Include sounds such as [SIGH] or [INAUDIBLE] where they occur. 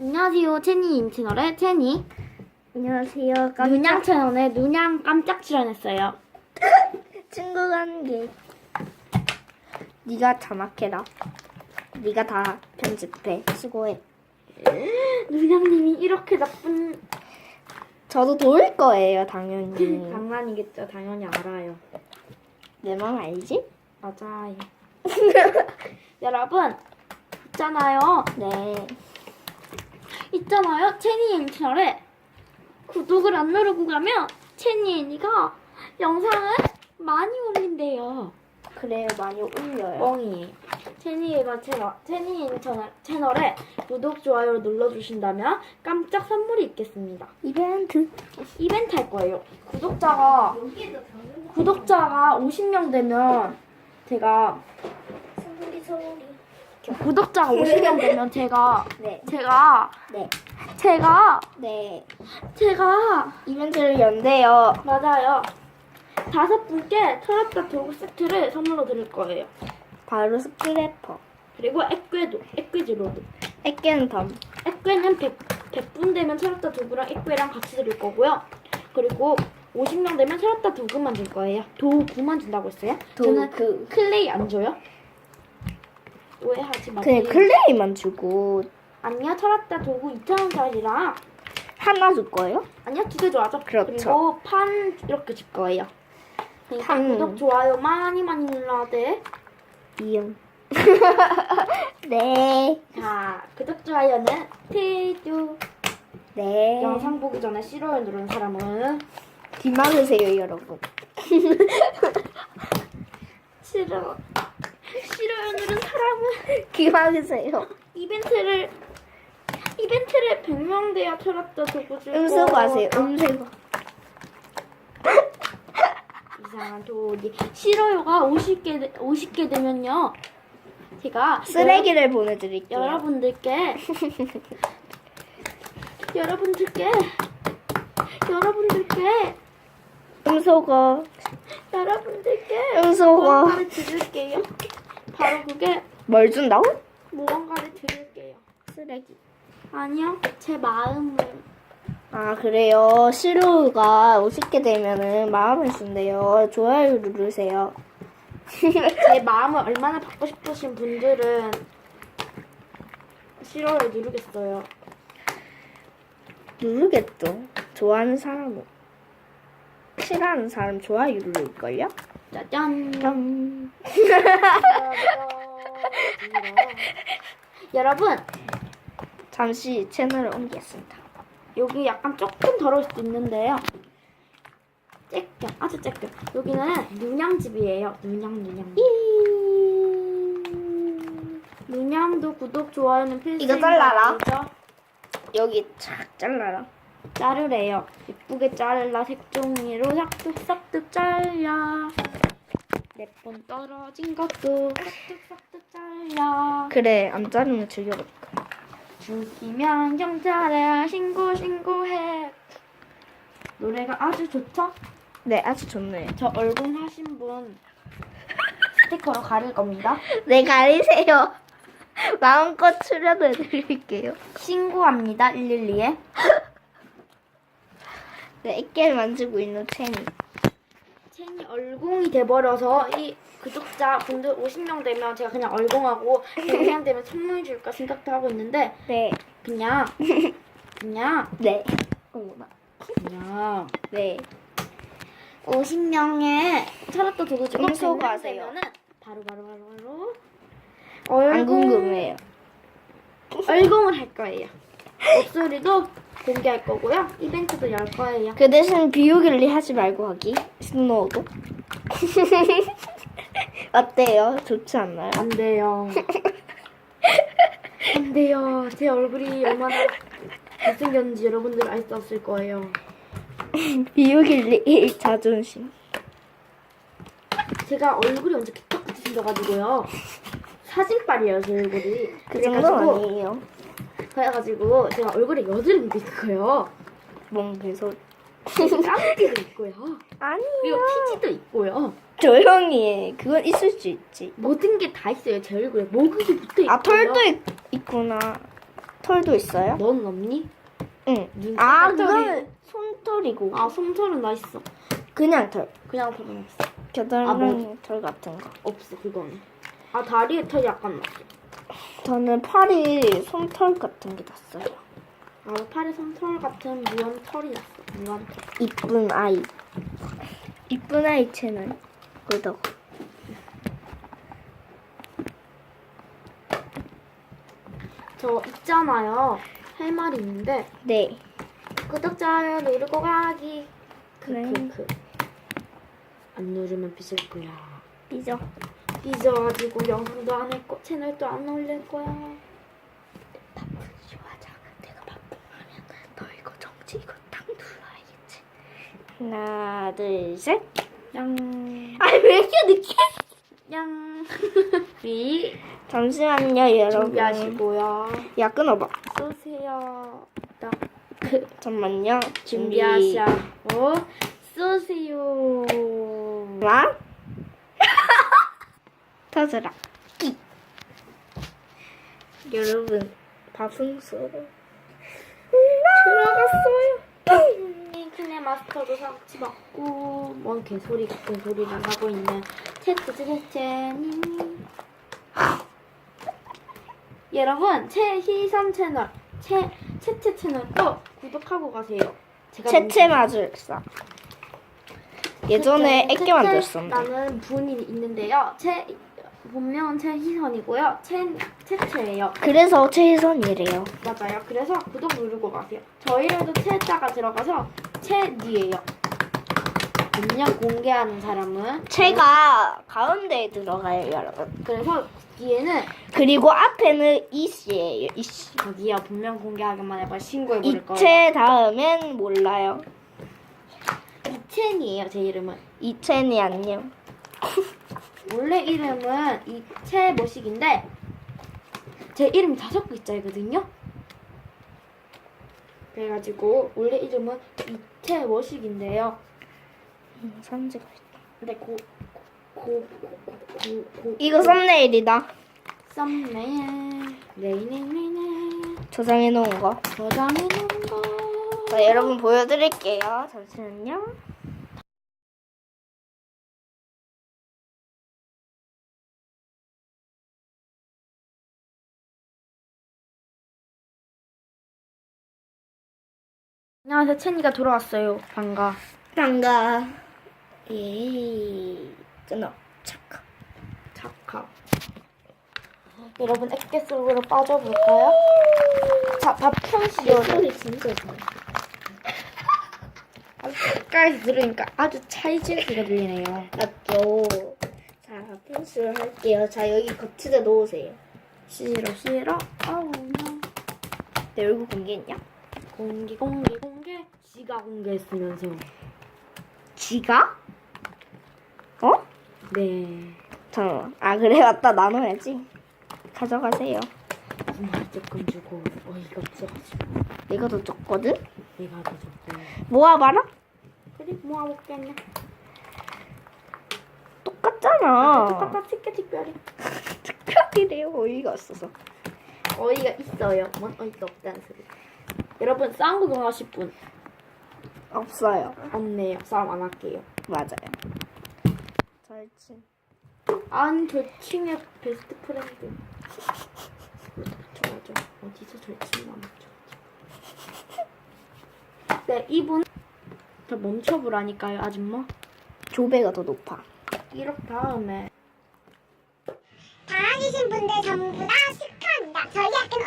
안녕하세요. 채니인 채널의 채니. 안녕하세요. 눈양 채널에 눈양 깜짝 출연했어요. [LAUGHS] 친구 관계. 네가 자막해라. 네가 다 편집해. 수고해. [LAUGHS] 눈양님이 이렇게 나쁜 저도 도울 거예요, 당연히. [LAUGHS] 장난이겠죠. 당연히 알아요. 내 맘 알지? 맞아요. 여러분 있잖아요. 네. 있잖아요. 채니인 채널에 구독을 안 누르고 가면 채니인이가 영상을 많이 올린대요. 그래요, 많이 올려요. 뻥이. 채니가 채널, 채니인 채널, 채널에 구독, 좋아요를 눌러주신다면 깜짝 선물이 있겠습니다. 이벤트. 이벤트 할 거예요. 구독자가, 구독자가 50명 되면 제가, 소리 소리. 구독자가 50명 되면 제가, 네. 제가, 네. 제가, 네. 제가, 이벤트를 연대요. 맞아요. 다섯 분께 철학과 도구 세트를 선물로 드릴 거예요. 바로 스크래퍼. 그리고 액괴도, 액괴지로도. 애견 덤. 액괴는 100, 100분 되면 철학과 도구랑 액괴랑 같이 드릴 거고요. 그리고 50명 되면 철학과 도구만 줄 거예요. 도구만 준다고 했어요? 저는 도구. 클레이 안 줘요? 오해하지 마세요. 그냥 클레이만 주고 아니요, 철학과 도구 2,000원짜리랑 하나 줄 거예요? 아니요, 두개 좋아하죠. 그렇죠. 리고 판 이렇게 줄 거예요. 그러니까 판. 구독, 좋아요 많이 많이 눌러야 돼. 이응. [LAUGHS] 네. 자, 구독, 좋아요는 필수. 네. 영상 보기 전에 싫어요 누른 사람은 귀 막으세요, 여러분. [LAUGHS] 싫어. 싫어요 누른 사람은 [LAUGHS] 귀 막으세요. 이벤트를 이벤트를 100명 돼야 철학자 도구 줄 음수거 하세요. 음수거. 이상한 도기 싫어요가 50개 되- 50개 되면요. 제가 쓰레기를 보내드릴게요. 여러, 여러분들께 [LAUGHS] 여러분들께 여러분들께 음소거. 여러분들께 음소거. 드릴게요. 바로 그게 뭘 준다고? 무언가를 드릴게요. 쓰레기. 아니요, 제 마음을. 아, 그래요. 시루가 50개 되면은 마음을 준대요. 좋아요 누르세요. [LAUGHS] 제 마음을 얼마나 받고 싶으신 분들은 싫어요 누르겠어요. 누르겠죠. 좋아하는 사람은. 싫어하는 사람 좋아요 누를걸요? 짜잔. 짠. [LAUGHS] 여러분 잠시 채널을 옮기겠습니다. 여기 약간 조금 더러울 수도 있는데요. 쬐끔 아주 쬐끔. 여기는 눈양집이에요. 눈양 눈양. 눈양도 구독 좋아요는 필수. 이거 잘라라. 여기 착 잘라라. 자르래요. 예쁘게 자르라 색종이로 싹둑싹둑 잘라. 몇번 떨어진 것도 싹둑싹둑 잘라. 그래, 안 자르면 죽여볼까. 죽이면 경찰에 신고 신고해. 노래가 아주 좋죠? 네, 아주 좋네요. 저 얼굴 하신 분 스티커로 가릴 겁니다. 네, 가리세요. 마음껏 출연해드릴게요. 신고합니다. 112에. [LAUGHS] 네, 애깨를 만지고 있는 채니. 채니 얼공이 돼버려서 이 구독자 분들 50명 되면 제가 그냥 얼공하고 100명 되면 선물 줄까 생각도 하고 있는데 네, 그냥 그냥 네. 어머나. 그냥 네. 50명의 철학도 도구 주고 음소거 100명 하세요. 되면은 바로 바로 바로 바로 안 얼공 궁금해요. 얼공을 할 거예요. 목소리도 공개할 거고요. 이벤트도 열 거예요. 그 대신 비우길리 하지 말고 하기. 스노우도. [LAUGHS] 어때요? 좋지 않나요? 안 돼요. 안 돼요. 제 얼굴이 얼마나 잘생겼는지 여러분들 알 수 없을 거예요. [LAUGHS] 비우길리 자존심. 제가 얼굴이 완전 개떡같이 생겨가지고요. 사진빨이에요, 제 얼굴이. 그 정도는 그래가지고, 아니에요. 그래가지고 제가 얼굴에 여드름이 있어요. 뭔 개소. [LAUGHS] 깜기도 있고요. 그리고 아니요. 피지도 있고요. 조용히 해. 그건 있을 수 있지. 모든 게 다 있어요, 제 얼굴에. 모근이 붙어 있고요. 아, 털도 있, 있구나. 털도 있어요? 너는 없니? 응. 눈 아, 그건 손털이고. 아 솜털은 나 있어. 그냥 털. 그냥 털은 없어. 겨드랑이 털 같은 거. 없어 그거는. 아 다리에 털이 약간 났어. 저는 팔이 솜털 같은 게 났어요. 아 팔에 솜털 같은 무한 털이 났어. 무한 털. 이쁜 아이. 이쁜 아이 채널. 구독. 저 있잖아요. 할 말이 있는데 네. 구독 좋아요 누르고 가기. 네. 크크크. 안 누르면 삐질 거야. 삐져. 삐져가지고 영상도 안할 거, 채널도 안 올릴 거야. 좋아하자. 내가 바쁘면 너 이거 정지 이거 딱 눌러야겠지. 하나, 둘, 셋. 양, 아니 왜 이렇게 늦게? 양. [LAUGHS] 삐. 잠시만요, 여러분. 준비하시고요. 야 끊어봐. 쏘세요. 딱. [LAUGHS] 잠만요. 준비하시고 쏘세요. 와. 터져라. 끼. 여러분, 밥흥수로 들어갔어요. 클레 마스터도 같이 먹고 뭔 개소리 같은 소리를 하고 있는 채트 채채님. 여러분 최희선 채널 채 채채 채널도 구독하고 가세요. 제가 채채 마술사. 예전에 애기 만들었었는데. 나는 분이 있는데요. 채 본명은 최희선이고요. 채 채채예요. 그래서 최희선이래요. 맞아요. 그래서 구독 누르고 가세요. 저희에도 채자가 들어가서 채니예요. 그냥 공개하는 사람은 채가 가운데에 들어가요, 여러분. 그래서 뒤에는 그리고 앞에는 이씨예요, 이씨. 저기요 분명 공개하기만 해봐 신고해 버릴 거예요. 이채 다음엔 몰라요. 이채니예요 제 이름은. 이채니 안녕. [LAUGHS] 원래 이름은 이채 모식인데 제 이름 다섯 글자이거든요. 그래가지고 원래 이름은 이채 모식인데요. 음, 산지가 있다. 근데 고고 고 고 이거 썸네일이다. 썸네일 네이네이네 저장해 놓은 거. 저장해 놓은 거. 자, 여러분 보여드릴게요. 잠시만요. 안녕하세요 채니가 돌아왔어요. 반가. 반가. 예. 끊어. 착각. 착각. 여러분 액계 속으로 빠져볼까요? 자, 밥풍시요. 소리 진짜 좋아. 가까이서 들으니까 아주 찰진 소리가 들리네요. 맞죠. 자, 펜슬 할게요. 자, 여기 거치대 놓으세요. 싫어 싫어. 아우 나. 내 얼굴 공개했냐? 공개 공개 공개. 지가 공개했으면서. 지가? 어? 네. 잠깐만. 아, 그래, 맞다. 나눠야지. 가져가세요. 정말 조금 주고 어이가 없어가지고 내가 더 줬거든? 내가 더 줬고. 모아봐라? 그래 모아볼겠네. 똑같잖아. 똑같아 티켓 특별히. 특별히래요. 어이가 없어서. 어이가 있어요. 뭔 어이가 없다는 소리. 여러분 싸움 구경 하실 분 없어요. 없네요. 싸움 안 할게요. 맞아요. 절친. 안 절친의 베스트 프렌드. 맞아. 어디서 절친 안 맞죠? 네 이분 저 멈춰보라니까요 아줌마. 조배가 더 높아. 1억 다음에 다 아니신 분들 전부 다 축하합니다. 저희 학교는